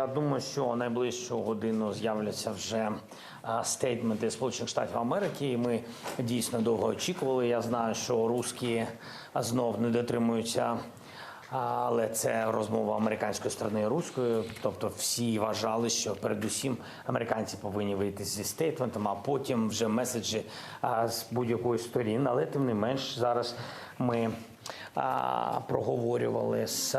Я думаю, що найближчу годину з'являться вже стейтменти Сполучених Штатів Америки. І ми дійсно довго очікували. Я знаю, що русські знов не дотримуються. Але це розмова американської сторони і руської. Тобто всі вважали, що передусім американці повинні вийти зі стейтментом, а потім вже меседжі з будь-якої сторін. Але тим не менш зараз ми проговорювали з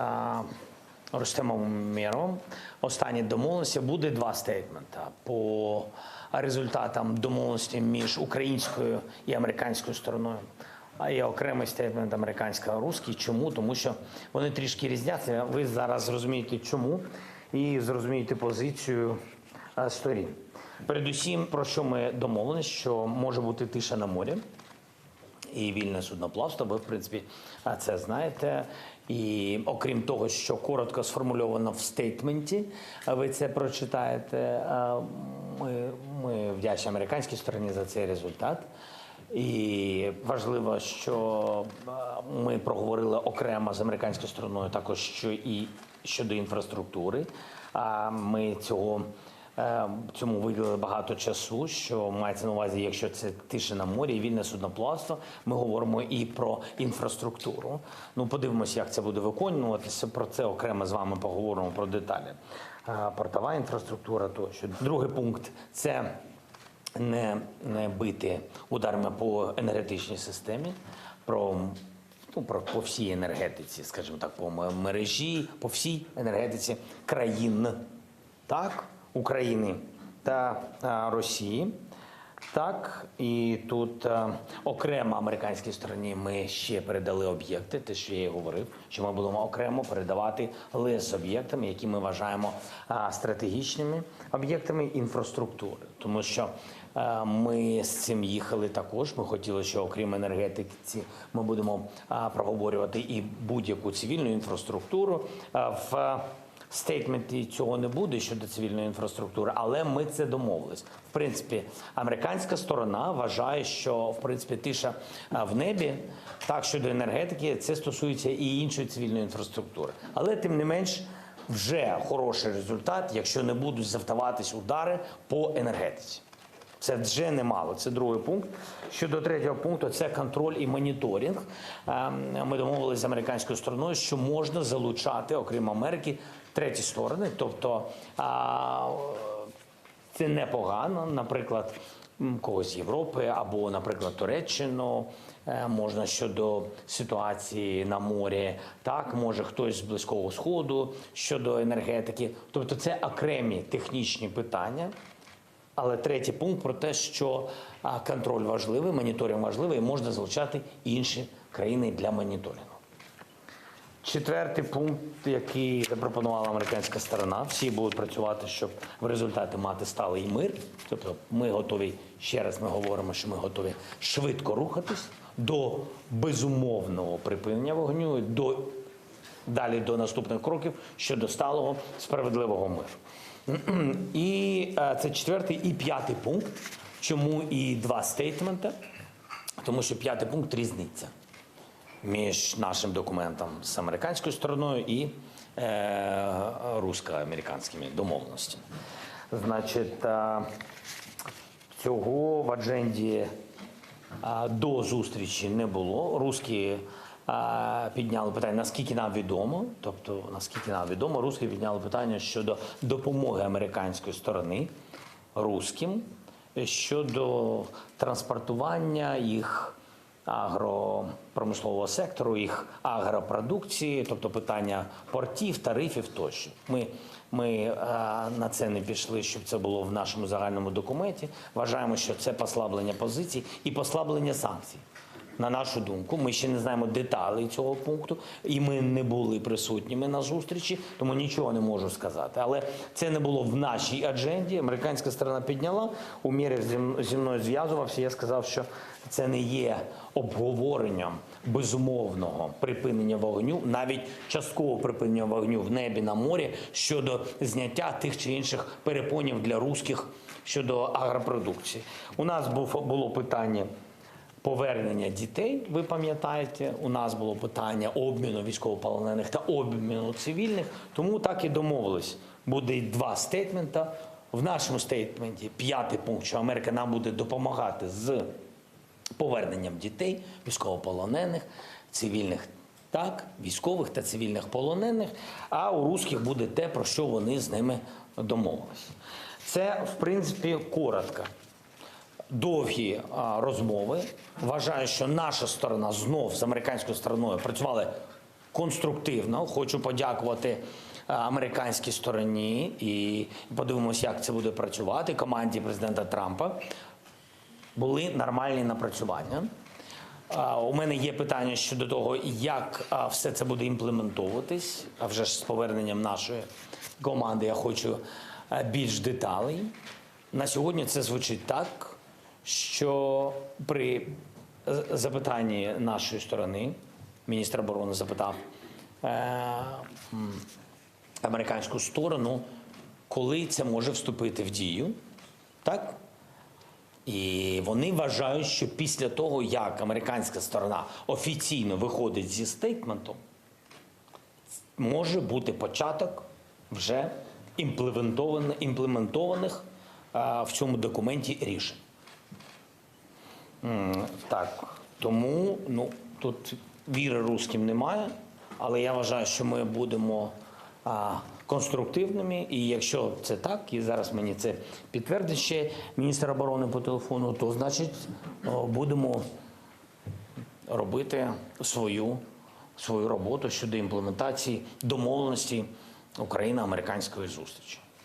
а, Рустемом Мєровим. Останні домовленості буде два стейтмента по результатам домовленості між українською і американською стороною. А є окремий стейтмент американсько-русський. Чому? Тому що вони трішки різняться. Ви зараз зрозумієте, чому, і зрозумієте позицію е, сторін. Передусім, про що ми домовилися, що може бути тиша на морі і вільне судноплавство. Ви, в принципі, а, це знаєте. І окрім того, що коротко сформульовано в стейтменті, ви це прочитаєте. Ми, ми вдячні американській стороні за цей результат. І важливо, що ми проговорили окремо з американською стороною, також що і щодо інфраструктури. А ми цього Цьому виділили багато часу, що мається на увазі, якщо це тиша на морі і вільне судноплавство, ми говоримо і про інфраструктуру. Ну, подивимося, як це буде виконуватися. Про це окремо з вами поговоримо про деталі. Е, Портова інфраструктура тощо. Другий пункт це не, не бити ударами по енергетичній системі. Про ну, про по всій енергетиці, скажімо так, по мережі, по всій енергетиці країн так, України та Росії. Так, і тут а, окремо американській стороні ми ще передали об'єкти, те, що я і говорив, що ми будемо окремо передавати лист з об'єктами, які ми вважаємо а, стратегічними об'єктами інфраструктури, тому що а, ми з цим їхали також. Ми хотіли, що окрім енергетиці, ми будемо а, проговорювати і будь-яку цивільну інфраструктуру а, в стейтменті цього не буде щодо цивільної інфраструктури, але ми це домовились. В принципі, американська сторона вважає, що в принципі тиша в небі, так щодо енергетики, це стосується і іншої цивільної інфраструктури. Але тим не менш. Вже хороший результат, якщо не будуть завдаватись удари по енергетиці. Це вже немало. Це другий пункт. Щодо третього пункту, це контроль і моніторинг. Ем, Ми домовилися з американською стороною, що можна залучати, окрім Америки, треті сторони. Тобто а, це непогано, наприклад, когось з Європи або, наприклад, Туреччину. Е, Можна щодо ситуації на морі, так може хтось з близького сходу щодо енергетики. Тобто, це окремі технічні питання. Але третій пункт про те, що контроль важливий, моніторинг важливий, і можна залучати інші країни для моніторингу. Четвертий пункт, який запропонувала американська сторона, всі будуть працювати, щоб в результаті мати сталий мир. Тобто, ми готові ще раз. Ми говоримо, що ми готові швидко рухатись до безумовного припинення вогню, до далі до наступних кроків щодо сталого справедливого миру. І е, це четвертий і п'ятий пункт. Чому і два стейтмента? Тому що п'ятий пункт різниця між нашим документом з американською стороною і е, русско-американськими домовленостями. Значить, е, цього в адженді до зустрічі не було. Русські підняли питання, наскільки нам відомо, тобто наскільки нам відомо, русські підняли питання щодо допомоги американської сторони русським щодо транспортування їх агропромислового сектору, їх агропродукції, тобто питання портів, тарифів тощо. Ми, ми е, на це не пішли, щоб це було в нашому загальному документі. Вважаємо, що це послаблення позицій і послаблення санкцій. На нашу думку, ми ще не знаємо деталей цього пункту, і ми не були присутніми на зустрічі, тому нічого не можу сказати. Але це не було в нашій адженді. Американська сторона підняла. У мірі зі- мною зв'язувався. Я сказав, що це не є обговоренням безумовного припинення вогню, навіть часткового припинення вогню в небі на морі щодо зняття тих чи інших перепонів для русських щодо агропродукції. У нас був було питання повернення дітей. Ви пам'ятаєте, у нас було питання обміну військовополонених та обміну цивільних. Тому так і домовились буде два стейтмента. В нашому стейтменті п'ятий пункт, що Америка нам буде допомагати з поверненням дітей, військовополонених, цивільних так, військових та цивільних полонених. А у русських буде те, про що вони з ними домовилися. Це, в принципі, коротко. Довгі розмови. Вважаю, що наша сторона знов з американською стороною працювали конструктивно. Хочу подякувати американській стороні і подивимося, як це буде працювати команді президента Трампа були нормальні напрацювання. У мене є питання щодо того, як все це буде імплементовуватись. А вже ж з поверненням нашої команди я хочу більш деталей. На сьогодні це звучить так, що при запитанні нашої сторони міністр оборони запитав е, американську сторону, коли це може вступити в дію. Так? І вони вважають, що після того, як американська сторона офіційно виходить зі стейтментом, може бути початок вже імплементованих, а, в цьому документі рішень. Так, тому ну, тут віри русським немає, але я вважаю, що ми будемо а, конструктивними. І якщо це так, і зараз мені це підтвердить ще міністр оборони по телефону, то значить будемо робити свою, свою роботу щодо імплементації домовленості Україно-американської зустрічі.